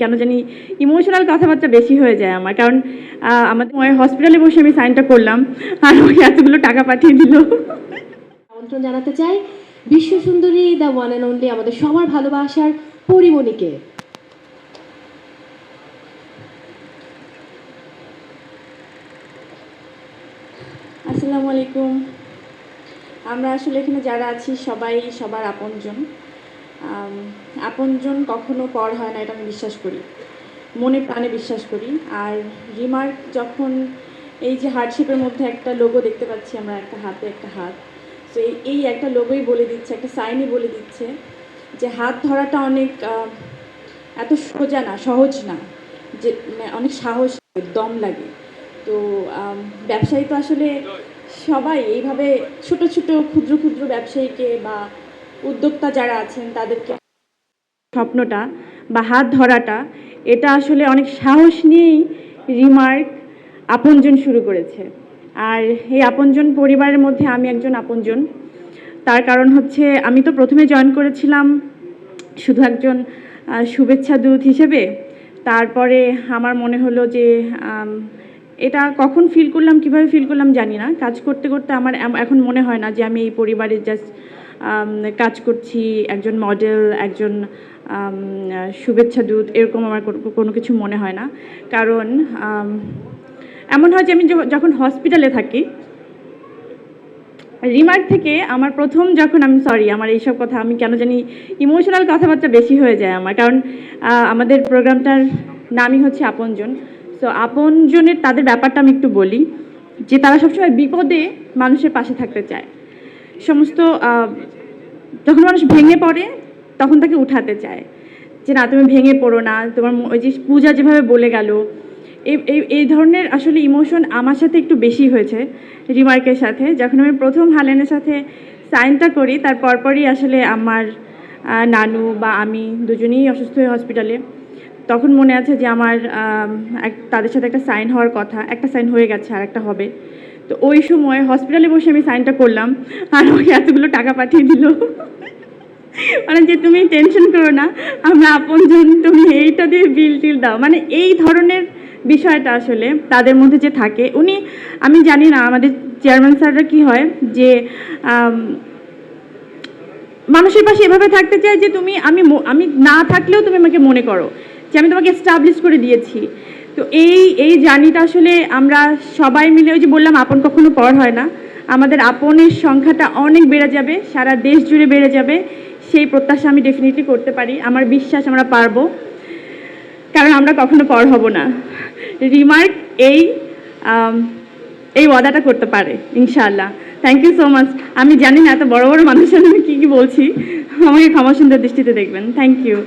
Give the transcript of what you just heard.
কেন জানি ইমোশনাল কথাবার্তা বেশি হয়ে যায় আমার। কারণ আমাদের হসপিটালে বসে আমি সাইনটা করলাম আর আমাকে এতগুলো টাকা পাঠিয়ে দিল। আমন্ত্রণ জানাতে চাই বিশ্ব সুন্দরী দ্য ওয়ান অ্যান্ড অনলি আমাদের সবার ভালোবাসার পরিমণিকে। আসসালামু আলাইকুম। আমরা আসলে এখানে যারা আছি সবাই সবার আপনজন। আপনজন কখনো পর হয় না, এটা আমি বিশ্বাস করি। মনে প্রাণে বিশ্বাস করি। আর রিমার্ক যখন এই যে হার্ডশিপের মধ্যে একটা লোগো দেখতে পাচ্ছি আমরা, একটা হাতে একটা হাত, তো এই একটা লোগোই বলে দিচ্ছে, একটা সাইনই বলে দিচ্ছে যে হাত ধরাটা অনেক এত সোজা না, সহজ না, যে মানে অনেক সাহস, দম লাগে। তো ব্যবসায়ী তো আসলে সবাই এইভাবে ছোট ছোট, ক্ষুদ্র ক্ষুদ্র ব্যবসায়ীকে বা উদ্যোক্তা যারা আছেন, তাদেরকে স্বপ্নটা বা হাত ধরাটা, এটা আসলে অনেক সাহস নিয়েই রিমার্ক আপনজন শুরু করেছে। আর এই আপনজন পরিবারের মধ্যে আমি একজন আপনজন। তার কারণ হচ্ছে, আমি তো প্রথমে জয়েন করেছিলাম শুধু একজন শুভেচ্ছা দূত হিসেবে। তারপরে আমার মনে হলো যে এটা কখন ফিল করলাম, কীভাবে ফিল করলাম জানি না। কাজ করতে করতে আমার এখন মনে হয় না যে আমি এই পরিবারের জাস্ট কাজ করছি, একজন মডেল একজন শুভেচ্ছা দূত, এরকম আমার কোনো- কিছু মনে হয় না। কারণ এমন হয় যে আমি যখন হসপিটালে থাকি রিমার্ক থেকে আমার প্রথম যখন আমি সরি আমার এইসব কথা, আমি কেন জানি ইমোশনাল কথাবার্তা বেশি হয়ে যায় আমার। কারণ আমাদের প্রোগ্রামটার নামই হচ্ছে আপনজন। সো আপনজনের, তাদের ব্যাপারটা আমি একটু বলি, যে তারা সবসময় বিপদে মানুষের পাশে থাকতে চায়। সমস্ত যখন মানুষ ভেঙে পড়ে, তখন তাকে উঠাতে চায়। যে না, তুমি ভেঙে পড়ো না, তোমার ওই যে পূজা যেভাবে বলে গেল এই এই ধরনের আসলে ইমোশন আমার সাথে একটু বেশি হয়েছে রিমার্কের সাথে। যখন আমি প্রথম হালেনের সাথে সাইনটা করি, তার পরপরই আসলে আমার নানু বা আমি দুজনেই অসুস্থ হয়ে হসপিটালে তখন মনে আছে যে আমার এক- তাদের সাথে একটা সাইন হওয়ার কথা, একটা সাইন হয়ে গেছে আর একটা হবে। তো ওই সময় হসপিটালে বসে আমি সাইনটা করলাম, আর আমাকে এতগুলো টাকা পাঠিয়ে দিল। মানে যে, তুমি টেনশন করো না, আমরা আপনজন, তুমি এইটা দিয়ে বিল টিল দাও। মানে এই ধরনের বিষয়টা আসলে তাদের মধ্যে যে থাকে, উনি, আমি জানি না আমাদের চেয়ারম্যান স্যাররা কি হয়, যে মানুষের পাশে এভাবে থাকতে চায় যে, তুমি, আমি আমি না থাকলেও তুমি আমাকে মনে করো যে, আমি তোমাকে এস্টাবলিশ করে দিয়েছি। তো এই এই জার্নিটা আসলে আমরা সবাই মিলে ওই যে বললাম, আপন কখনো পর হয় না। আমাদের আপনের সংখ্যাটা অনেক বেড়ে যাবে, সারা দেশ জুড়ে বেড়ে যাবে। সেই প্রত্যাশা আমি ডেফিনেটলি করতে পারি, আমার বিশ্বাস আমরা পারব। কারণ আমরা কখনো পর হব না। রিমার্ক এই এই ওয়াদাটা করতে পারে, ইনশাআল্লাহ। থ্যাংক ইউ সো মাচ আমি জানি না এত বড় বড় মানুষের আমি কী কী বলছি। আমাকে ক্ষমা সুন্দর দৃষ্টিতে দেখবেন। Thank you